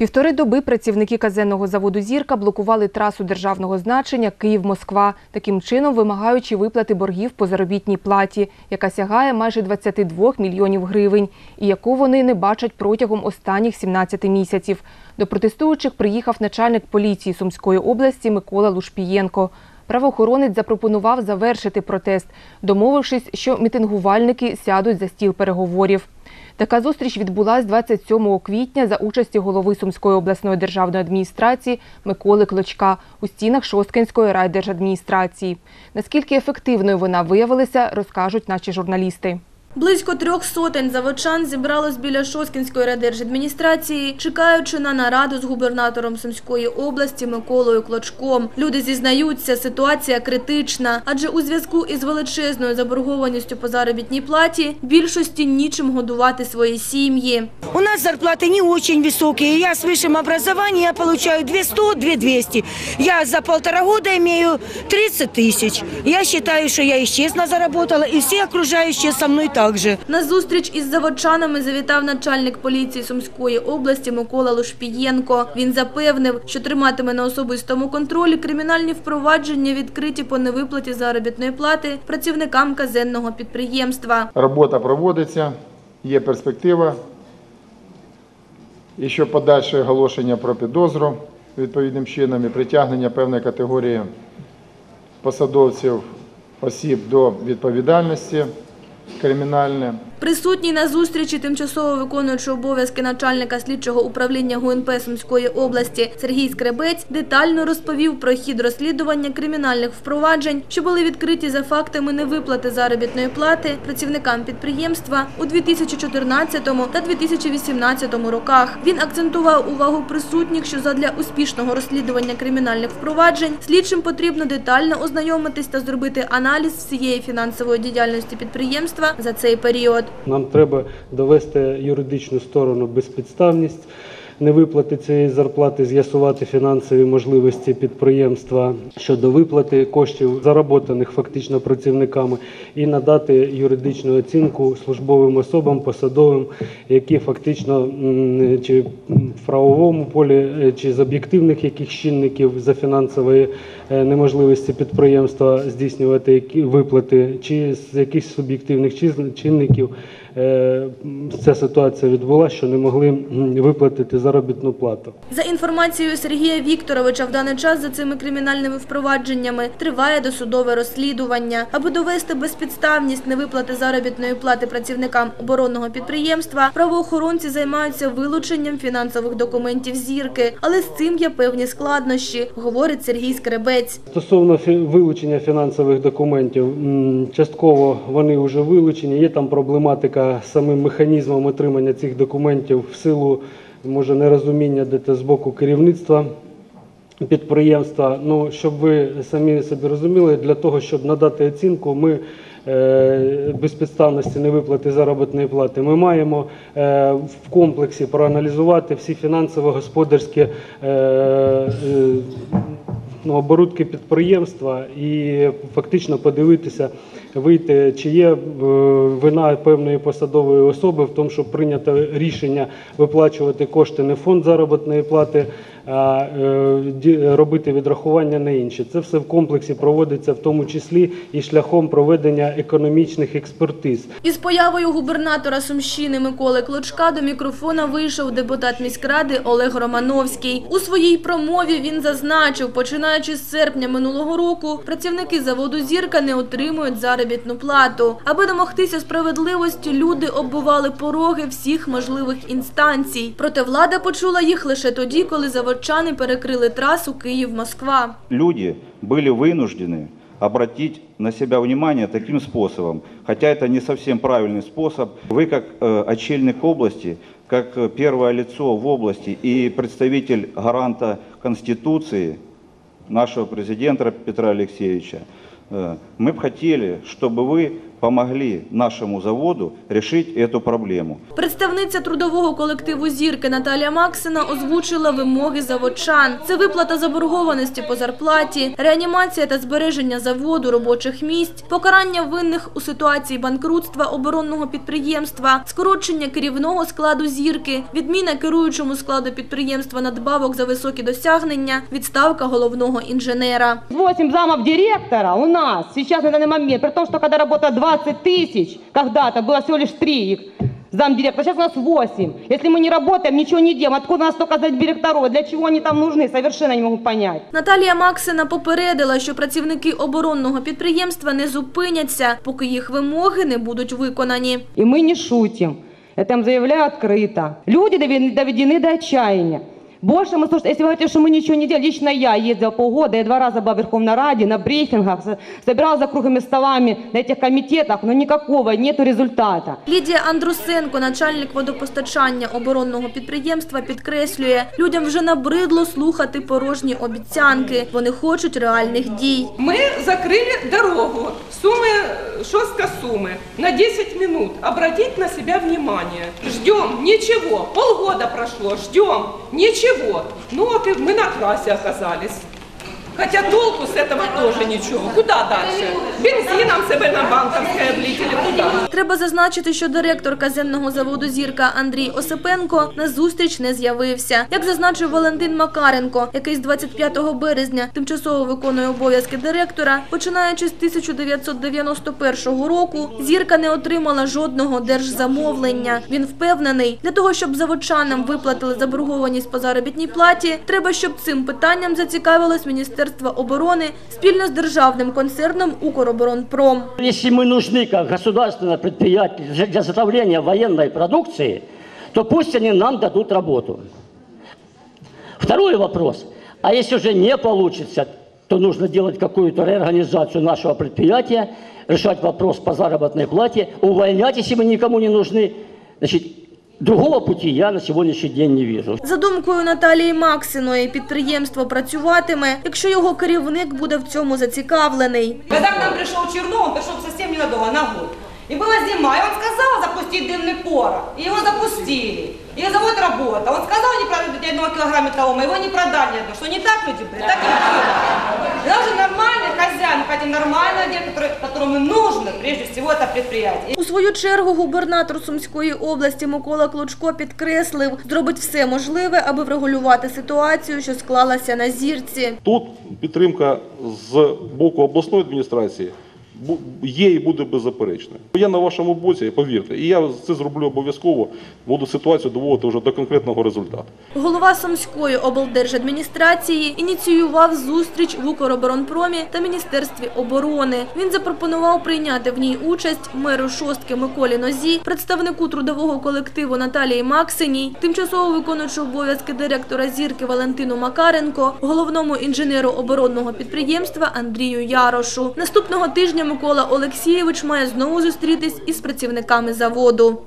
Півтори доби працівники казенного заводу Зірка блокували трасу державного значення Київ-Москва, таким чином вимагаючи виплати боргів по заробітній платі, яка сягає майже 22 мільйонів гривень, і яку вони не бачать протягом останніх 17 місяців. До протестуючих приїхав начальник поліції Сумської області Микола Лушпієнко. Правоохоронець запропонував завершити протест, домовившись, що мітингувальники сядуть за стіл переговорів. Така зустріч відбулась 27 квітня за участі голови Сумської обласної державної адміністрації Миколи Клочка у стінах Шосткинської райдержадміністрації. Наскільки ефективною вона виявилася, розкажуть наші журналісти. Близько трьох сотень заводчан зібралось біля Шоскінської райдержадміністрації, чекаючи на нараду з губернатором Сумської області Миколою Клочком. Люди зізнаються, ситуація критична, адже у зв'язку із величезною заборгованістю по заробітній платі більшості нічим годувати свої сім'ї. У нас зарплаты не очень высокие. Я с высшим образованием я получаю 200-2200. Я за полтора года имею 30 тысяч. Я считаю, что я исчезно заработала, и все окружающие со мной также. На зустріч із заводчанами завітав начальник поліції Сумської області Микола Лушпієнко. Він запевнив, що триматиме на особистому контролі кримінальні впровадження, відкриті по невиплаті заробітної плати працівникам казенного підприємства. Робота проводиться, є перспектива. І що подальше оголошення про підозру відповідним чином і притягнення певної категорії посадовців осіб до відповідальності кримінальної. Присутній на зустрічі тимчасово виконуючий обов'язки начальника слідчого управління ГУНП Сумської області Сергій Скребець детально розповів про хід розслідування кримінальних впроваджень, що були відкриті за фактами невиплати заробітної плати працівникам підприємства у 2014 та 2018 роках. Він акцентував увагу присутніх, що задля успішного розслідування кримінальних впроваджень слідчим потрібно детально ознайомитись та зробити аналіз всієї фінансової діяльності підприємства за цей період. Нам треба довести юридичну сторону безпідставність невиплати цієї зарплати, з'ясувати фінансові можливості підприємства щодо виплати коштів, заработаних фактично працівниками, і надати юридичну оцінку службовим особам, посадовим, які фактично чи в правовому полі, е, чи з об'єктивних яких чинників за фінансової е, неможливості підприємства здійснювати виплати, чи з якихось суб'єктивних чинників ця ситуація відбулася, що не могли виплатити заробітну плату. За інформацією Сергія Вікторовича, в даний час за цими кримінальними впровадженнями триває досудове розслідування. Аби довести безпідставність невиплати заробітної плати працівникам оборонного підприємства, правоохоронці займаються вилученням фінансових документів зірки, але з цим є певні складнощі, говорить Сергій Скребець. Стосовно вилучення фінансових документів, частково вони вже вилучені. Є там проблематика з самим механізмом отримання цих документів в силу може нерозуміння де з боку керівництва підприємства. Ну, щоб ви самі собі розуміли, для того, щоб надати оцінку, ми е, безпідставності невиплати заробітної плати. Ми маємо е, в комплексі проаналізувати всі фінансово-господарські е, ну, оборудки підприємства і фактично подивитися, вийти, чи є е, вина певної посадової особи в тому, щоб прийнято рішення виплачувати кошти не фонд заробітної плати, робити відрахування на інші. Це все в комплексі проводиться в тому числі і шляхом проведення економічних експертиз. Із появою губернатора Сумщини Миколи Клочка до мікрофона вийшов депутат міськради Олег Романовський. У своїй промові він зазначив, починаючи з серпня минулого року, працівники заводу «Зірка» не отримують заробітну плату. Аби домогтися справедливості, люди оббивали пороги всіх можливих інстанцій. Проте влада почула їх лише тоді, коли заводчани перекрили трасу Київ-Москва. люди были вынуждены обратить на себя внимание таким способом, хотя это не совсем правильный способ. Вы как э, очельник области, как э, первое лицо в области и представитель гаранта Конституции, нашего президента Петра Алексеевича, э, мы бы хотели, чтобы вы помогли нашему заводу решить эту проблему. Представниця трудового колективу «Зірки» Наталія Максина озвучила вимоги заводчан. Це виплата заборгованості по зарплаті, реанімація та збереження заводу, робочих місць, покарання винних у ситуації банкрутства оборонного підприємства, скорочення керівного складу «Зірки», відміна керуючому складу підприємства надбавок за високі досягнення, відставка головного інженера. 8 замов директора у нас сейчас на данный момент, при том, что когда работало 20 тысяч, когда-то было всего лишь 3 их замдиректора, сейчас у нас 8. Если мы не работаем, ничего не делаем, откуда у нас столько директоров, для чего они там нужны, совершенно не могу понять. Наталія Максина попередила, що працівники оборонного підприємства не зупиняться, поки їх вимоги не будуть виконані. И мы не шутим. Это я вам заявляю открыто. Люди доведены, доведены до отчаяния. Больше мы слушаем, если вы говорите, что мы ничего не делали, лично я ездила полгода, я два раза была в Верховной Раде, на брифингах, со- собиралась за круглыми столами на этих комитетах, но никакого нету результата. Лідія Андрусенко, начальник водопостачання оборонного підприємства, підкреслює, людям вже набридло слухати порожні обіцянки. Вони хочуть реальних дій. Мы закрыли дорогу Сумы, Шостка Сумы на 10 минут. Обратить на себя внимание. Ждем, ничего. Полгода прошло, ждем, ничего. Ну вот и мы на трассе оказались. Хотя толку с этого тоже ничего. Куда дальше? Бензином себе на банковской облетели. куда? Треба зазначити, що директор казенного заводу Зірка Андрій Осипенко на зустріч не з'явився. Як зазначив Валентин Макаренко, який з 25 березня тимчасово виконує обов'язки директора, починаючи з 1991 року, зірка не отримала жодного держзамовлення. Він впевнений, для того, щоб заводчанам виплатили заборгованість по заробітній платі, треба, щоб цим питанням зацікавилось Міністерство оборони спільно з державним концерном Укроборонпром. Мы нужны как государственное предприятие для- для заготовления военной продукции, то пусть они нам дадут работу. Второй вопрос. А если уже не получится, то нужно делать какую-то реорганизацию нашего предприятия, решать вопрос по заработной плате, увольнять, если мы никому не нужны. Значит, другого пути я на сегодняшний день не вижу. За думкою Наталії Максиної, підприємство працюватиме, якщо його керівник буде в цьому зацікавлений. Когда нам пришел Чернов, он пришел совсем ненадолго, на год. И была зима, и он сказал запустить дымный порох. И его запустили. И завод работал. Он сказал не продать ни одного килограмма металлома, его не продали ни одного. Что не так люди были, так и было. И нам же нормальный хозяин, мы хотим нормального директора, который- которому нужно, прежде всего, это предприятие. У свою чергу губернатор Сумської області Микола Клочко підкреслив, зробить все можливе, аби врегулювати ситуацію, що склалася на зірці. Тут підтримка з боку обласної адміністрації бу- є і буде беззаперечною. Я на вашому боці, повірте, і я це зроблю обов'язково, буду ситуацію доводити вже до конкретного результату. Голова Сумської облдержадміністрації ініціював зустріч в Укроборонпромі та Міністерстві оборони. Він запропонував прийняти в ній участь меру шостки Миколі Нозі, представнику трудового колективу Наталії Максиній, тимчасово виконуючи обов'язки директора зірки Валентину Макаренко, головному інженеру оборонного підприємства Андрію Ярошу. Наступного тижня Микола Олексійович має знову зустрітись із працівниками заводу.